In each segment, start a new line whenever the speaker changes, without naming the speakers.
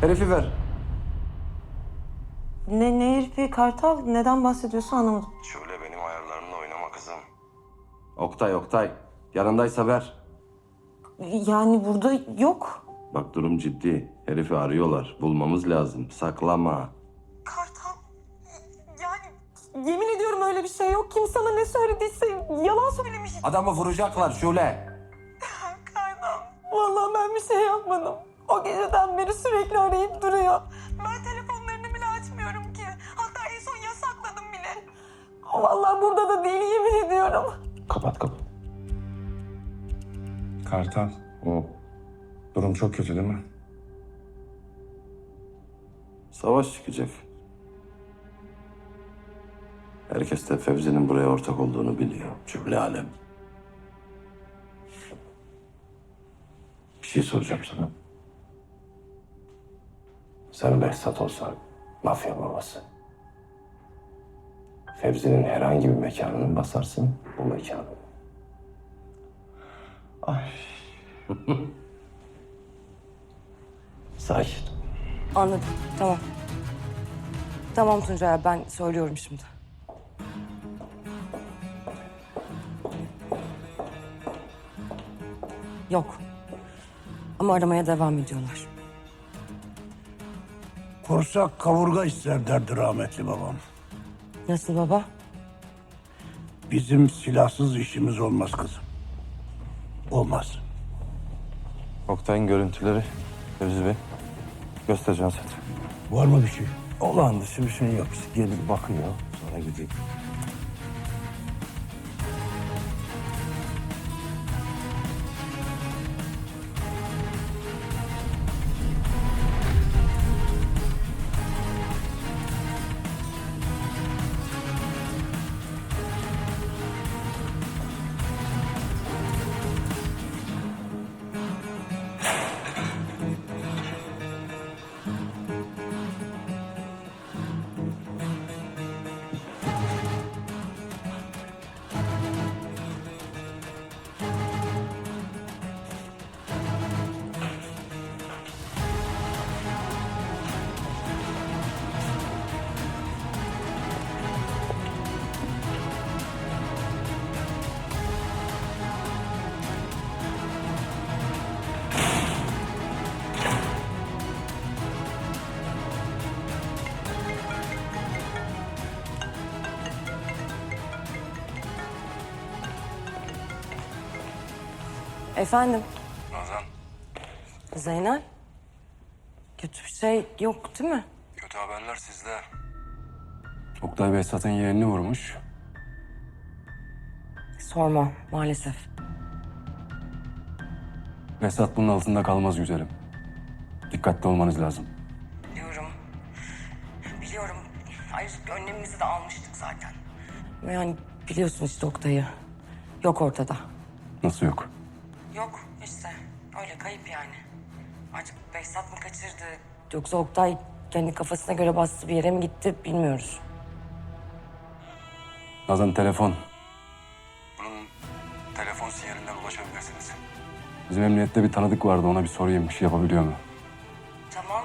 Herifi ver.
Ne, ne herifi Kartal? Neden bahsediyorsun anlamadım.
Şöyle benim ayarlarımla oynama kızım. Oktay Oktay. Yanındaysa ver.
Yani burada yok.
Bak durum ciddi. Herifi arıyorlar. Bulmamız lazım. Saklama.
Kartal? Yani yemin ediyorum öyle bir şey yok. Kim sana ne söylediyse yalan söylemiş.
Adamı vuracaklar Şule.
Kartal. Vallahi ben bir şey yapmadım. O geceden beri sürekli arayıp duruyor. Ben telefonlarını bile açmıyorum ki. Hatta en son yasakladım bile. Vallahi burada da değil yemin ediyorum.
Kapat kapat.
Kartal,
Hı.
durum çok kötü değil mi?
Savaş çıkacak. Herkes de Fevzi'nin buraya ortak olduğunu biliyor. Cümle alem. Bir şey soracağım sana. Sen Behzat olsan, mafya babası. Fevzi'nin herhangi bir mekanını basarsın, bu mekanı. Ay. Sakin.
Anladım. Tamam. Tamam Tuncay abi, ben söylüyorum şimdi. Yok. Ama aramaya devam ediyorlar.
Korsak kavurga ister derdi rahmetli babam.
Nasıl baba?
Bizim silahsız işimiz olmaz kızım. Olmaz.
Oktay'ın görüntüleri Fevzi Bey. Göstereceğim zaten.
Var mı bir şey?
Olağan dışı bir şey yok. Gelip bakıyor. Sonra gidiyor.
Efendim?
Nazan,
Zeynel? Kötü bir şey yok değil mi?
kötü haberler sizde. Oktay Behzat'ın yeğenini vurmuş.
Sorma maalesef.
Behzat bunun altında kalmaz güzelim. Dikkatli olmanız lazım.
Biliyorum. Biliyorum. Ayrıca önlemimizi de almıştık zaten. Yani biliyorsun işte Oktay'ı. Yok ortada.
Nasıl yok?
Yok işte. Öyle kayıp yani. Artık Behzat mı kaçırdı? Yoksa Oktay kendi kafasına göre bastı bir yere mi gitti bilmiyoruz.
Nazan telefon. Bunun telefon sinyalinden ulaşabilirsiniz. Bizim emniyette bir tanıdık vardı. Ona bir sorayım. Bir şey yapabiliyor mu?
Tamam.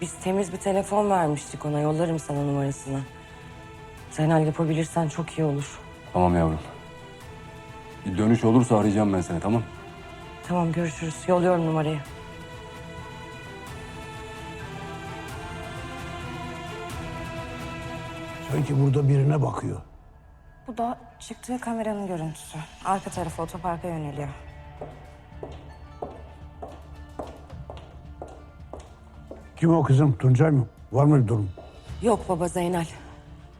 Biz temiz bir telefon vermiştik ona. Yollarım sana numarasını. Zeynel yapabilirsen çok iyi olur.
Tamam yavrum. Bir dönüş olursa arayacağım ben seni tamam?
Tamam görüşürüz. Yolluyorum numarayı.
Sanki burada birine bakıyor.
Bu da çıktığı kameranın görüntüsü. Arka tarafı otoparka yöneliyor.
Kim o kızım? Tuncay mı? Var mı bir durum?
Yok baba Zeynel.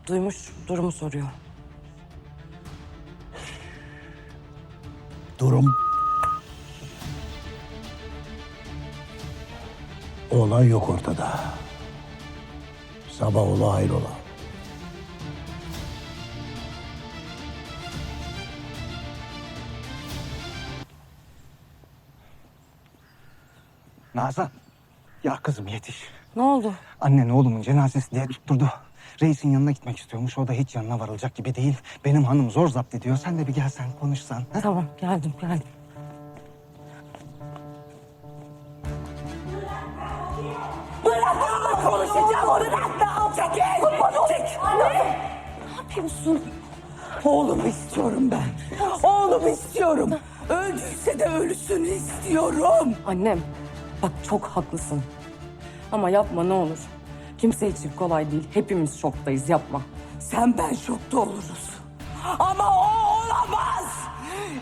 Duymuş durumu soruyor.
Durum. Oğlan yok ortada. Sabah ola hayrola.
Nazan. Ya kızım yetiş.
Ne oldu?
Annen oğlumun cenazesi diye tutturdu. Reisin yanına gitmek istiyormuş. O da hiç yanına varılacak gibi değil. Benim hanım zor zapt ediyor. Sen de bir gelsen konuşsan. ha?
Tamam geldim geldim.
Bırak ne yapacak? Çek. Anne. Ne yapıyorsun? Oğlumu istiyorum ben. Oğlumu istiyorum. Öldüyse de ölüsünü istiyorum.
Annem bak çok haklısın. Ama yapma ne olur. Kimse için kolay değil. Hepimiz şoktayız yapma.
Sen ben şokta oluruz. Ama o olamaz.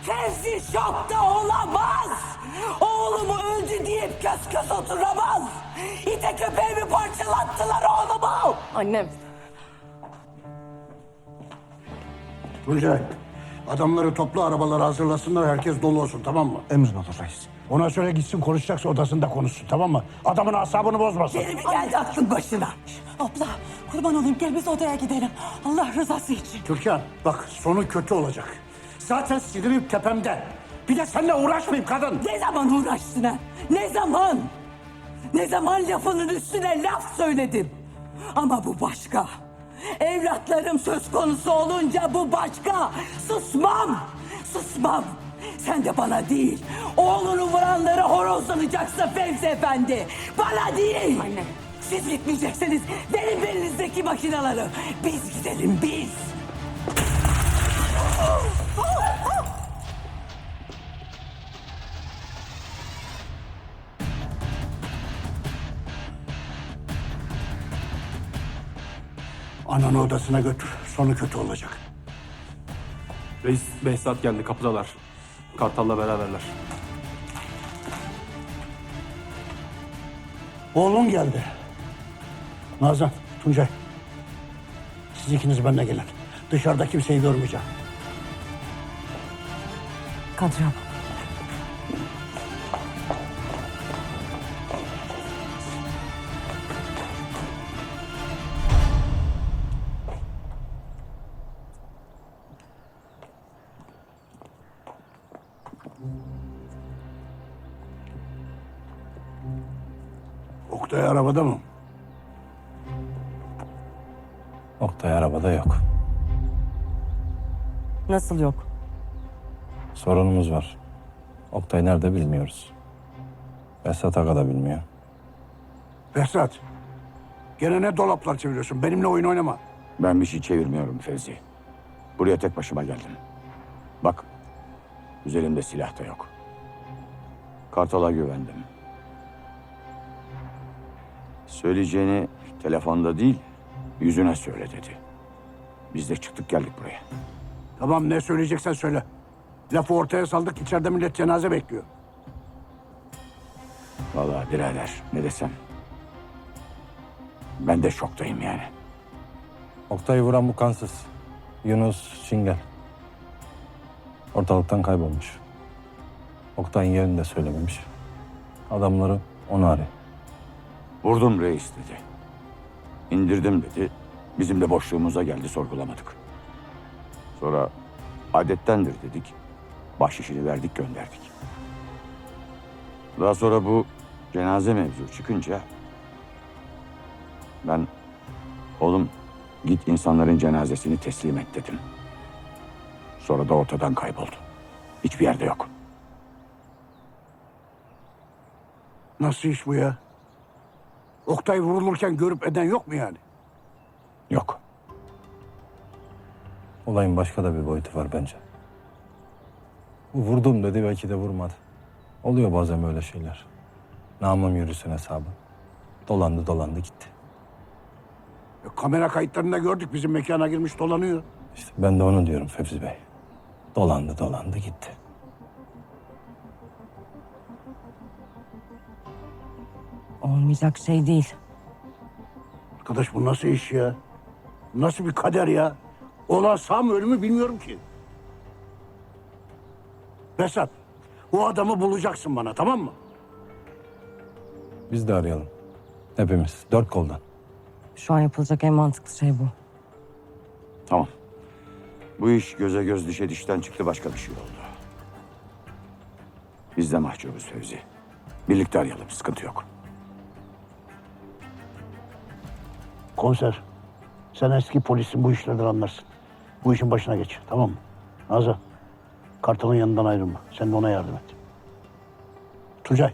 Fevzi şokta olamaz. Oğlumu öldü deyip göz göz oturamaz. İte köpeğimi parçalattılar oğlumu.
Annem
Tuncay, adamları topla arabaları hazırlasınlar herkes dolu olsun tamam mı?
Emrin olur reis.
Ona söyle gitsin konuşacaksa odasında konuşsun tamam mı? Adamın asabını bozmasın.
Geri mi geldi aklın başına? Abla kurban olayım gel biz odaya gidelim. Allah rızası için.
Türkan bak sonu kötü olacak. Zaten sinirim tepemde. Bir de seninle uğraşmayayım kadın.
Ne zaman uğraştın ha? Ne zaman? Ne zaman lafının üstüne laf söyledim? Ama bu başka. Evlatlarım söz konusu olunca bu başka. Susmam. Susmam. Sen de bana değil. Oğlunu vuranlara horozlanacaksın Fevzi Efendi. Bana değil.
Anne.
Siz gitmeyeceksiniz. Verin belinizdeki makinaları. Biz gidelim biz.
Ananı odasına götür. Sonu kötü olacak.
Reis Behzat geldi kapıdalar. Kartal'la beraberler.
Oğlun geldi. Nazan, Tuncay. Siz ikiniz benimle gelin. Dışarıda kimseyi görmeyeceğim.
Kadri abla.
Oktay arabada mı?
Oktay arabada yok.
Nasıl yok?
Sorunumuz var. Oktay nerede bilmiyoruz. Esat Aga da bilmiyor.
Behzat. Gene ne dolaplar çeviriyorsun? Benimle oyun oynama.
Ben bir şey çevirmiyorum Fevzi. Buraya tek başıma geldim. Bak, üzerimde silah da yok. Kartal'a güvendim. Söyleyeceğini telefonda değil, yüzüne söyle dedi. Biz de çıktık geldik buraya.
Tamam ne söyleyeceksen söyle. Lafı ortaya saldık içeride millet cenaze bekliyor.
Vallahi birader ne desem. Ben de şoktayım yani.
Oktay'ı vuran bu kansız. Yunus Çingel. Ortalıktan kaybolmuş. Oktay'ın yerini de söylememiş. Adamları onu arıyor.
Vurdum reis dedi. İndirdim dedi. Bizim de boşluğumuza geldi sorgulamadık. Sonra adettendir dedik. Bahşişini verdik gönderdik. Daha sonra bu cenaze mevzu çıkınca ben oğlum git insanların cenazesini teslim et dedim. Sonra da ortadan kayboldu. Hiçbir yerde yok.
Nasıl iş bu ya? Oktay vurulurken görüp eden yok mu yani?
Yok.
Olayın başka da bir boyutu var bence. Vurdum dedi belki de vurmadı. Oluyor bazen böyle şeyler. Namım yürüsün hesabı. Dolandı dolandı gitti.
E, kamera kayıtlarında gördük bizim mekana girmiş dolanıyor.
İşte ben de onu diyorum Fevzi Bey. Dolandı dolandı gitti.
Olmayacak şey değil.
Arkadaş bu nasıl iş ya? Nasıl bir kader ya? Olan sağ mı ölümü bilmiyorum ki. Besat, o adamı bulacaksın bana tamam mı?
Biz de arayalım. Hepimiz. Dört koldan.
Şu an yapılacak en mantıklı şey bu.
Tamam. Bu iş göze göz dişe dişten çıktı başka bir şey oldu. Biz de mahcubuz Fevzi. Birlikte arayalım sıkıntı yok.
Komiser, sen eski polisin bu işlerden anlarsın. Bu işin başına geç tamam mı? Nazan, Kartal'ın yanından ayrılma. Sen de ona yardım et. Tuncay,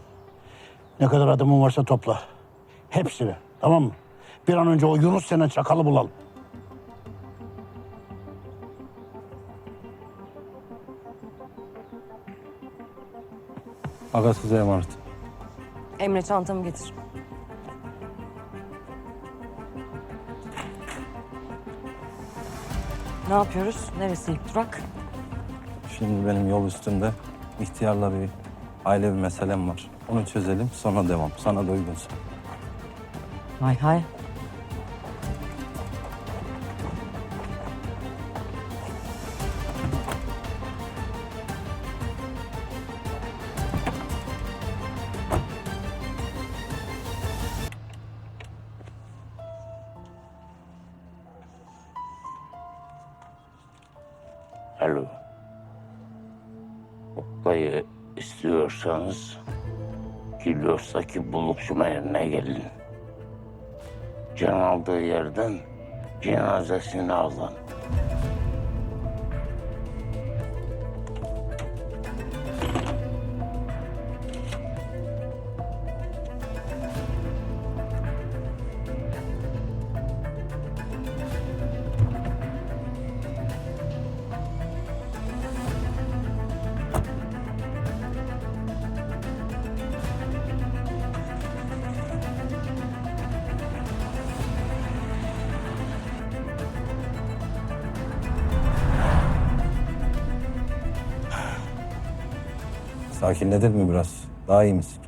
ne kadar adamın varsa topla. Hepsini tamam mı? Bir an önce o Yunus denen çakalı bulalım.
Aga size emanet.
Emre çantamı getir. Ne yapıyoruz? Neresi ilk durak?
Şimdi benim yol üstünde ihtiyarla bir aile bir meselem var. Onu çözelim sonra devam. Sana da uygunsa.
Hay hay.
Kilyos'taki buluşma yerine gelin. Can aldığı yerden cenazesini alın.
Sakinledin mi biraz? Daha iyi misin?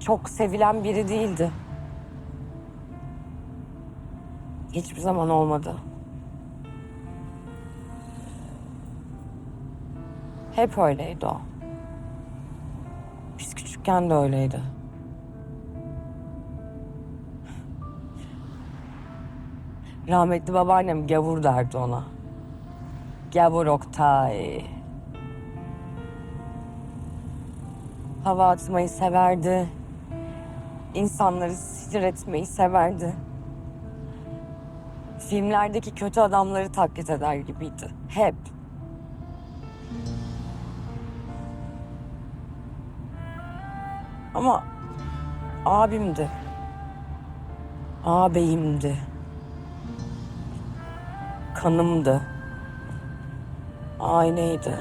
Çok sevilen biri değildi. Hiçbir zaman olmadı. Hep öyleydi o. Biz küçükken de öyleydi. Rahmetli babaannem gavur derdi ona. Gavur Oktay. Hava atmayı severdi. İnsanları sinir etmeyi severdi. Filmlerdeki kötü adamları taklit eder gibiydi. Hep. Ama abimdi. Ağabeyimdi. Kanımdı. Aynıydı.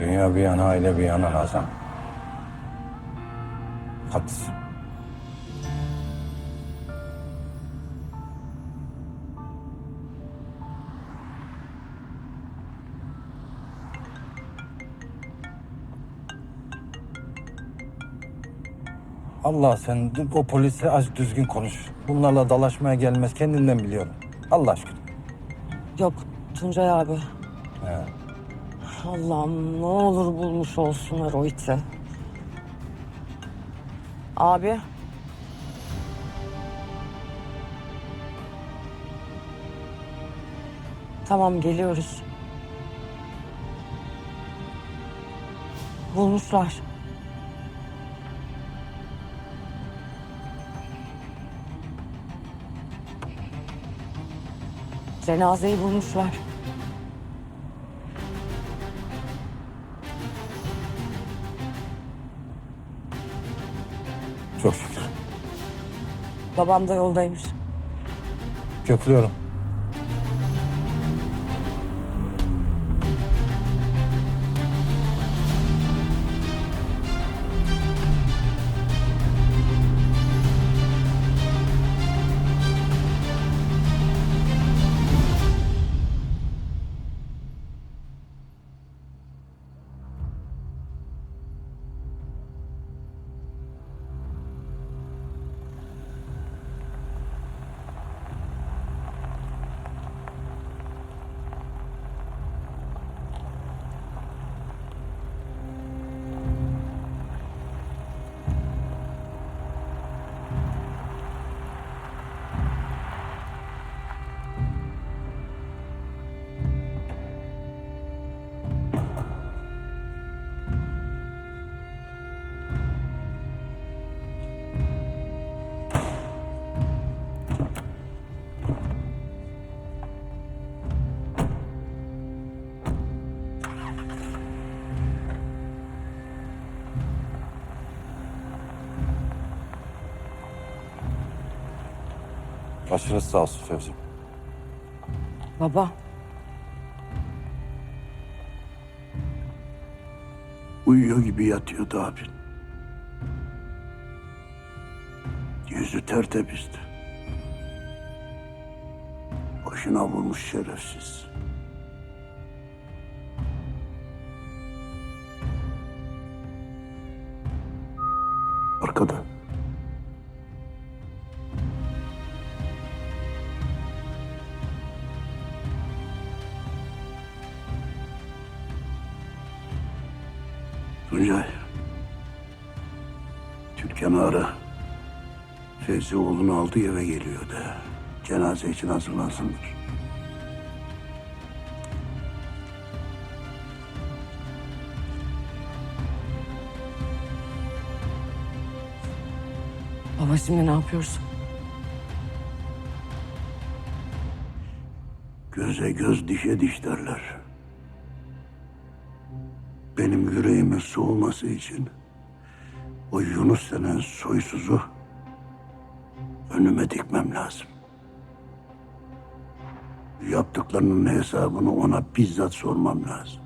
Dünya bir yana, aile bir yana Nazan. Haklısın. Allah sen o polise az düzgün konuş. Bunlarla dalaşmaya gelmez kendinden biliyorum. Allah aşkına.
Yok Tuncay abi.
He.
Allah'ım ne olur bulmuş olsunlar o iti. Abi. Tamam geliyoruz. Bulmuşlar. Cenazeyi bulmuşlar.
Çok şükür.
Babam da yoldaymış.
Köklüyorum. Başınız sağ olsun Fevzi.
Baba,
Uyuyor gibi yatıyordu abin. Yüzü tertemizdi. Başına vurmuş şerefsiz. Arkada. Fevzi oğlunu aldı eve geliyor de. Cenaze için hazırlansınlar.
baba şimdi ne yapıyorsun?
Göze göz dişe diş derler. Benim yüreğimin soğuması için o Yunus denen soysuzu önüme dikmem lazım. Yaptıklarının hesabını ona bizzat sormam lazım.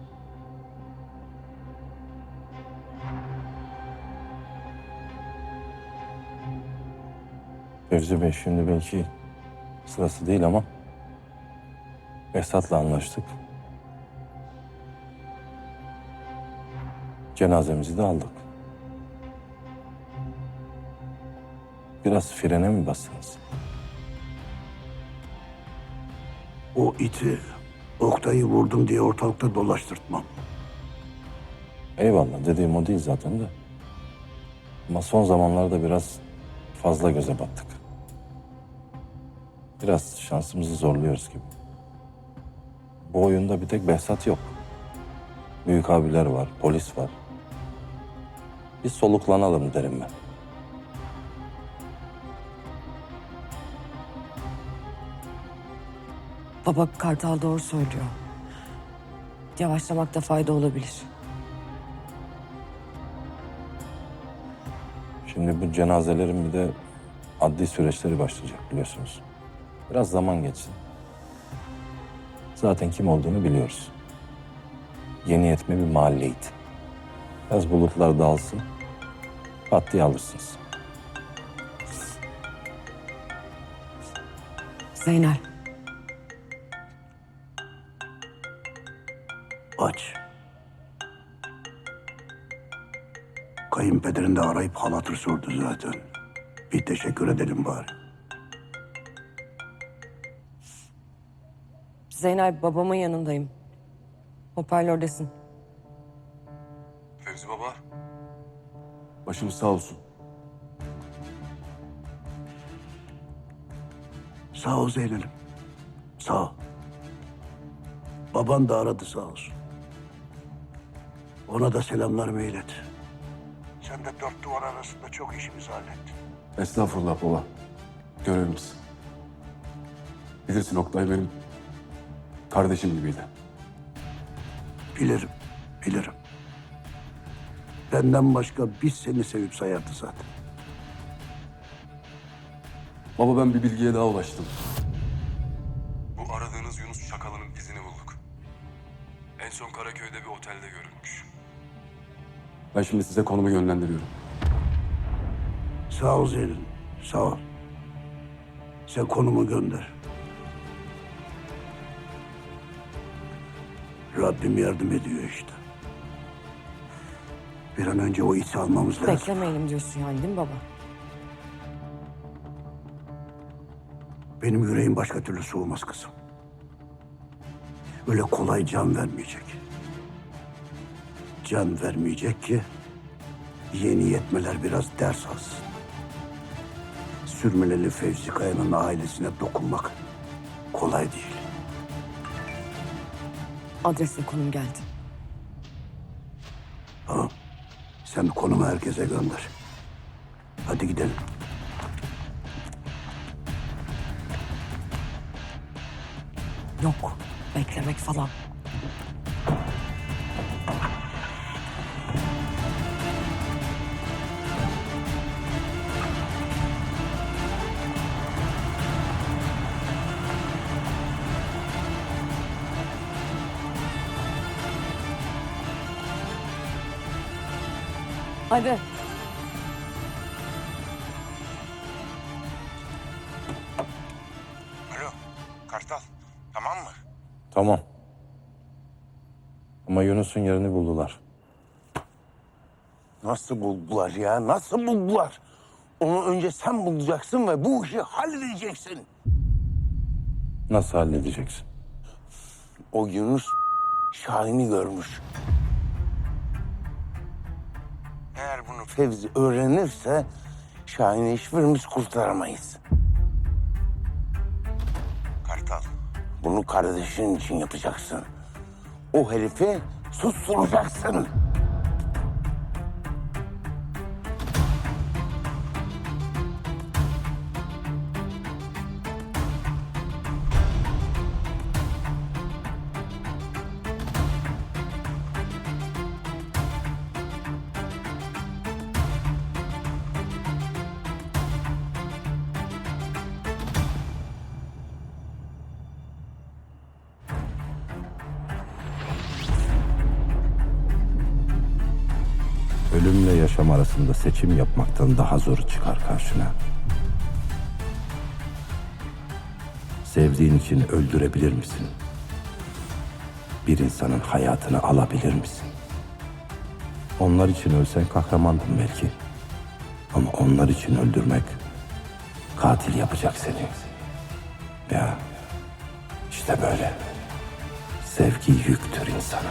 Fevzi Bey şimdi belki sırası değil ama Esat'la anlaştık. Cenazemizi de aldık. Biraz frene mi bastınız?
O iti Oktay'ı vurdum diye ortalıkta dolaştırtmam.
Eyvallah dediğim o değil zaten de. Ama son zamanlarda biraz fazla göze battık. Biraz şansımızı zorluyoruz gibi. Bu oyunda bir tek Behzat yok. Büyük abiler var, polis var. Bir soluklanalım derim ben.
Baba Kartal doğru söylüyor. Yavaşlamakta fayda olabilir.
Şimdi bu cenazelerin bir de adli süreçleri başlayacak biliyorsunuz. Biraz zaman geçsin. Zaten kim olduğunu biliyoruz. Yeni yetme bir mahalleydi. Biraz bulutlar dağılsın. Pat diye alırsınız.
Zeynel,
Aç. Kayınpederin de arayıp hal hatır sordu zaten. Bir teşekkür edelim bari.
Zeynel babamın yanındayım. Hoparlördesin.
Fevzi baba. Başınız sağ olsun.
Sağ ol Zeynel'im. Sağ ol. Baban da aradı sağ olsun. Ona da selamlarımı ilet. Sen de dört duvar arasında çok işimizi hallettin.
Estağfurullah baba. Görevimiz. Bilirsin Oktay benim kardeşim gibiydi.
Bilirim, bilirim. Benden başka biz seni sevip sayardı zaten.
Baba ben bir bilgiye daha ulaştım. Bu aradığınız Yunus Çakalı'nın izini bulduk. En son Karaköy'de bir otelde görülmüş. Ben şimdi size konumu yönlendiriyorum.
Sağ ol Zeynel, sağ ol. Sen konumu gönder. Rabbim yardım ediyor işte. Bir an önce o iti almamız lazım.
Beklemeyelim diyorsun yani değil mi baba?
Benim yüreğim başka türlü soğumaz kızım. Öyle kolay can vermeyecek. Can vermeyecek ki yeni yetmeler biraz ders alsın. Sürmeleli Fevzi Kaya'nın ailesine dokunmak kolay değil.
Adresle konum geldi.
Tamam. Sen konumu herkese gönder. Hadi gidelim.
Yok, beklemek falan. Hadi.
Alo Kartal tamam mı?
Tamam. Ama Yunus'un yerini buldular.
Nasıl buldular ya? Nasıl buldular? Onu önce sen bulacaksın ve bu işi halledeceksin.
Nasıl halledeceksin?
O Yunus Şahin'i görmüş. Eğer bunu Fevzi öğrenirse Şahin'i hiçbirimiz kurtaramayız. Kartal. Bunu kardeşin için yapacaksın. O herifi susturacaksın.
Ölümle yaşam arasında seçim yapmaktan daha zor çıkar karşına. Sevdiğin için öldürebilir misin? Bir insanın hayatını alabilir misin? Onlar için ölsen kahramandın belki. Ama onlar için öldürmek katil yapacak seni. Ya işte böyle. Sevgi yüktür insana.